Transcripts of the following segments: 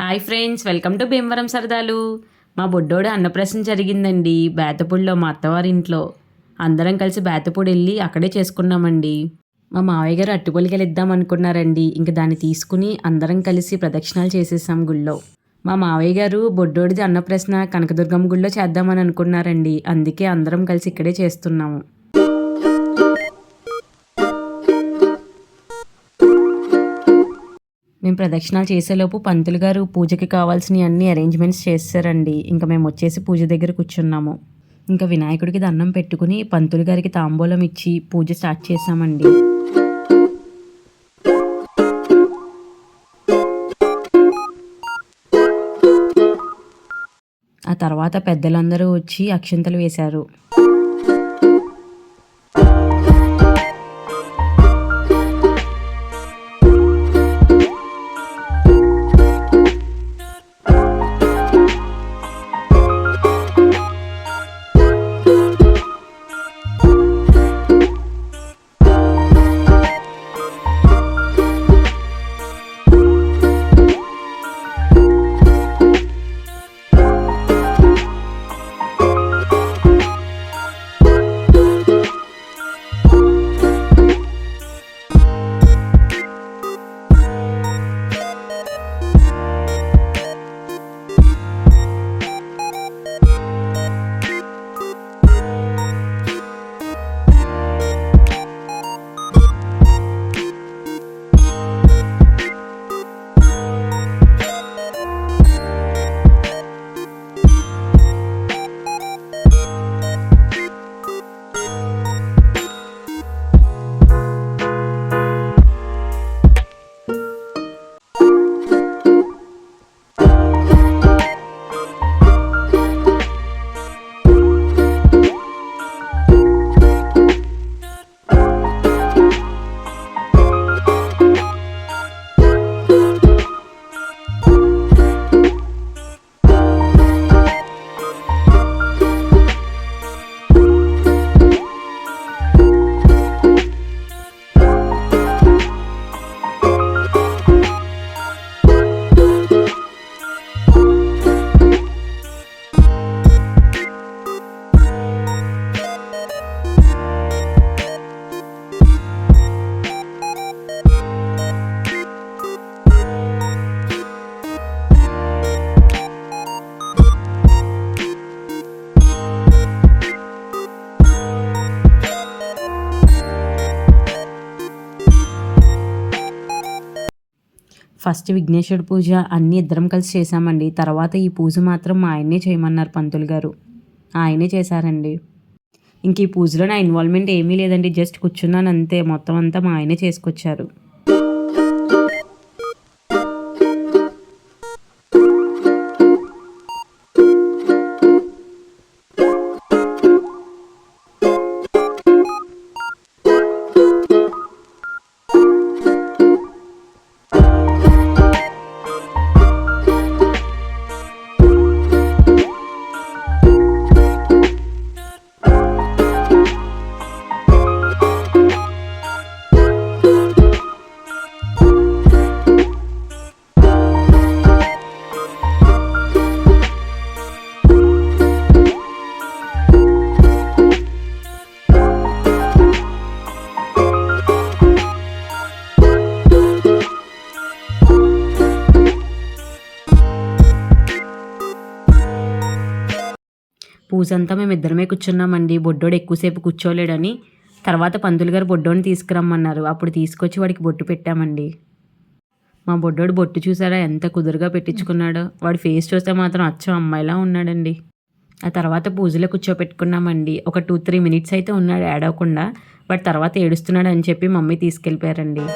Hi friends welcome to Bhimavaram సరదాలు. మా బొడ్డోడు అన్నప్రసన్న జరిగిందండి బేతపూడిలో మా అత్తవారి ఇంట్లో అందరం కలిసి బేతపూడి వెళ్ళి అక్కడే చేసుకున్నామండి. మా మావయ్య గారు అట్టుపొలికలు ఇద్దాం అనుకున్నారండి ఇంక దాన్ని తీసుకుని అందరం కలిసి ప్రదక్షిణాలు చేసేసాం గుళ్ళో. మా మావయ్య గారు బొడ్డోడిది అన్నప్రశ్న కనకదుర్గమ్మ గుళ్ళో చేద్దామని అనుకున్నారండి అందుకే అందరం కలిసి ఇక్కడే చేస్తున్నాము. మేము ప్రదక్షిణాలు చేసేలోపు పంతులు గారు పూజకి కావాల్సిన అన్ని అరేంజ్మెంట్స్ చేస్తారండి ఇంకా మేము వచ్చేసి పూజ దగ్గర కూర్చున్నాము. ఇంకా వినాయకుడికి దండం పెట్టుకుని పంతులు గారికి తాంబూలం ఇచ్చి పూజ స్టార్ట్ చేసామండి ఆ తర్వాత పెద్దలందరూ వచ్చి అక్షింతలు వేశారు. ఫస్ట్ విఘ్నేశ్వరుడి పూజ అన్నీ ఇద్దరం కలిసి చేశామండి. తర్వాత ఈ పూజ మాత్రం మా ఆయన్నే చేయమన్నారు పంతులు గారు. ఆయనే చేశారండి. ఇంక ఈ పూజలో నా ఇన్వాల్వ్మెంట్ ఏమీ లేదండి. జస్ట్ కూర్చున్నాను అంతే. మొత్తం అంతా మా ఆయనే చేసుకొచ్చారు. పూజంతా మేము ఇద్దరమే కూర్చున్నామండి. బొడ్డోడు ఎక్కువసేపు కూర్చోలేడని. తర్వాత పంతులు గారు బొడ్డోని తీసుకురమ్మన్నారు. అప్పుడు తీసుకొచ్చి వాడికి బొట్టు పెట్టామండి. మా బొడ్డోడు బొట్టు చూసారా? ఎంత కుదురుగా పెట్టించుకున్నాడో. వాడి ఫేస్ చూస్తే మాత్రం అచ్చం అమ్మాయిలా ఉన్నాడండి. ఆ తర్వాత పూజలో కూర్చోపెట్టుకున్నామండి. ఒక టూ త్రీ మినిట్స్ అయితే ఉన్నాడు ఏడవకుండా. వాడు తర్వాత ఏడుస్తున్నాడు అని చెప్పి మమ్మీ తీసుకెళ్ళిపోయారండి.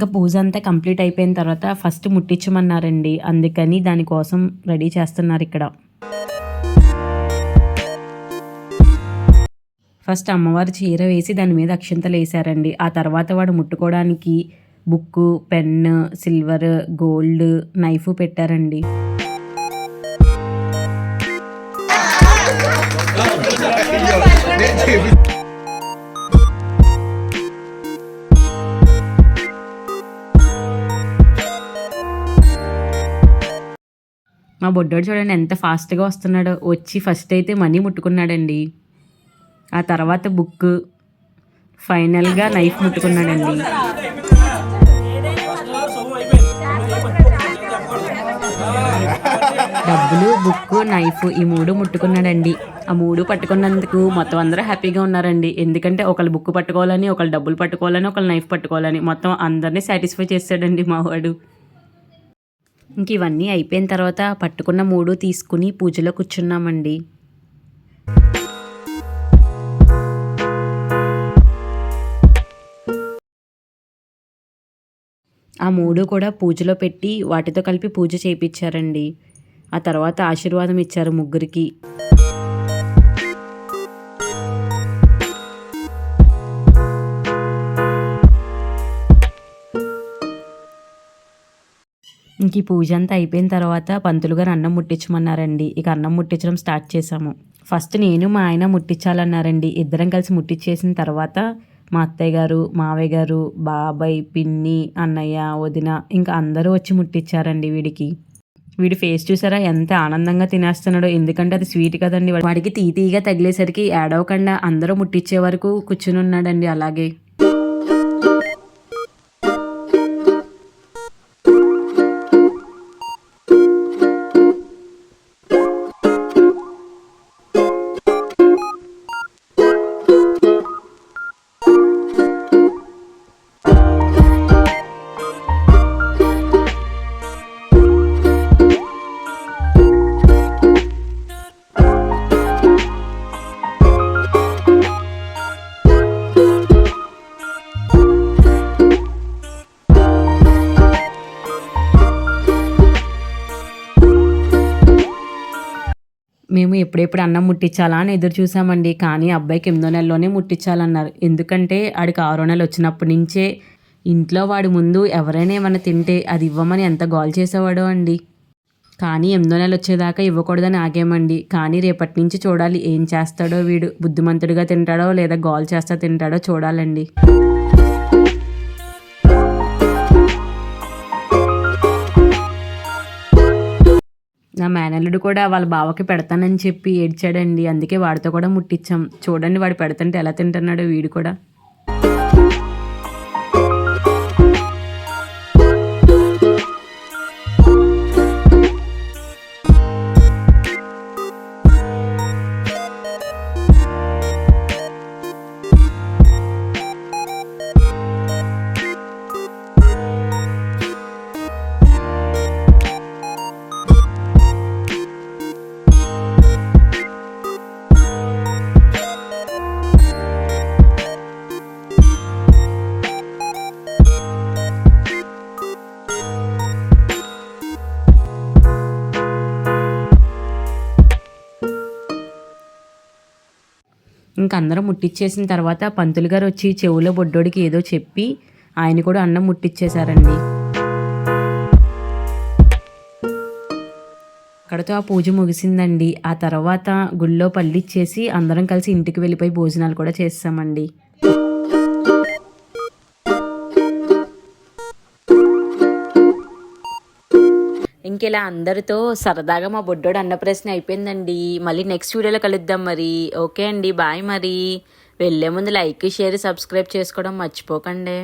ఇంకా పూజ అంతా కంప్లీట్ అయిపోయిన తర్వాత ఫస్ట్ ముట్టించమన్నారండి. అందుకని దానికోసం రెడీ చేస్తున్నారు ఇక్కడ. ఫస్ట్ అమ్మవారి చీర వేసి దాని మీద అక్షంతలు వేసారండి ఆ తర్వాత వాడు ముట్టుకోవడానికి book pen silver gold knife పెట్టారండి. బొడ్డోడు చూడండి ఎంత ఫాస్ట్గా వస్తున్నాడో. వచ్చి ఫస్ట్ అయితే మనీ ముట్టుకున్నాడండి. ఆ తర్వాత బుక్ ఫైనల్గా నైఫ్ ముట్టుకున్నాడండి. డబ్బులు బుక్ నైఫ్ ఈ మూడు ముట్టుకున్నాడండి. ఆ మూడు పట్టుకున్నందుకు మొత్తం అందరూ హ్యాపీగా ఉన్నారండి. ఎందుకంటే ఒకళ్ళు బుక్ పట్టుకోవాలని ఒకళ్ళు డబ్బులు పట్టుకోవాలని ఒకళ్ళు నైఫ్ పట్టుకోవాలని మొత్తం అందరినీ సాటిస్ఫై చేస్తాడండి మావాడు ఇంక ఇవన్నీ అయిపోయిన తర్వాత పట్టుకున్న మూడు తీసుకుని పూజలో కూర్చున్నామండి. ఆ మూడు కూడా పూజలో పెట్టి వాటితో కలిపి పూజ చేయించారండి ఆ తర్వాత ఆశీర్వాదం ఇచ్చారు ముగ్గురికి. ఇంక ఈ పూజ అంతా అయిపోయిన తర్వాత పంతులు గారు అన్నం ముట్టించమన్నారండి. ఇక అన్నం ముట్టించడం స్టార్ట్ చేసాము ఫస్ట్ నేను మా ఆయన ముట్టించాలన్నారండి. ఇద్దరం కలిసి ముట్టించేసిన తర్వాత మా అత్తయ్య గారు మావయ్య గారు బాబాయ్ పిన్ని అన్నయ్య వదిన ఇంకా అందరూ వచ్చి ముట్టించారండి వీడికి. వీడి ఫేస్ చూసారా ఎంత ఆనందంగా తినేస్తున్నాడో. ఎందుకంటే అది స్వీట్ కదండి. వాడికి తీతీగా తగిలేసరికి ఏడవకుండా అందరూ ముట్టించే వరకు కూర్చుని ఉన్నాడండి అలాగే. ఎప్పుడెప్పుడు అన్నం ముట్టించాలా అని ఎదురు చూసామండి. కానీ అబ్బాయికి ఎనిమిదో నెలలోనే ముట్టించాలన్నారు. ఎందుకంటే ఆడికి ఆరో నెల వచ్చినప్పటి నుంచే ఇంట్లో వాడి ముందు ఎవరైనా ఏమైనా తింటే అది ఇవ్వమని ఎంత గోల్ చేసేవాడో అండి. కానీ ఎనిమిదో నెలలు వచ్చేదాకా ఇవ్వకూడదని ఆగేమండి. కానీ రేపటి నుంచి చూడాలి ఏం చేస్తాడో వీడు. బుద్ధిమంతుడిగా తింటాడో లేదా గోల్ చేస్తా తింటాడో చూడాలండి. నా మేనల్లుడు కూడా వాళ్ళ బావకి పెడతానని చెప్పి ఏడ్చాడండి. అందుకే వాడితో కూడా ముట్టించాం చూడండి వాడు పెడతంటే ఎలా తింటున్నాడో వీడు కూడా. అందరం ముట్టించేసిన తర్వాత పంతులు గారు వచ్చి చెవులో బొడ్డోడికి ఏదో చెప్పి ఆయన కూడా అన్నం ముట్టించేశారండి అక్కడతో ఆ పూజ ముగిసిందండి. ఆ తర్వాత గుళ్ళో పళ్ళిచ్చేసి అందరం కలిసి ఇంటికి వెళ్ళిపోయి భోజనాలు కూడా చేస్తామండి. ఇంకెలా అందరితో సరదాగా మా బొడ్డోడు అన్న ప్రశ్న అయిపోయిందండి. మళ్ళీ నెక్స్ట్ వీడియోలో కలుద్దాం మరి. ఓకే అండి బాయ్ మరి. వెళ్ళే ముందు లైక్ షేర్ సబ్స్క్రైబ్ చేసుకోవడం మర్చిపోకండి.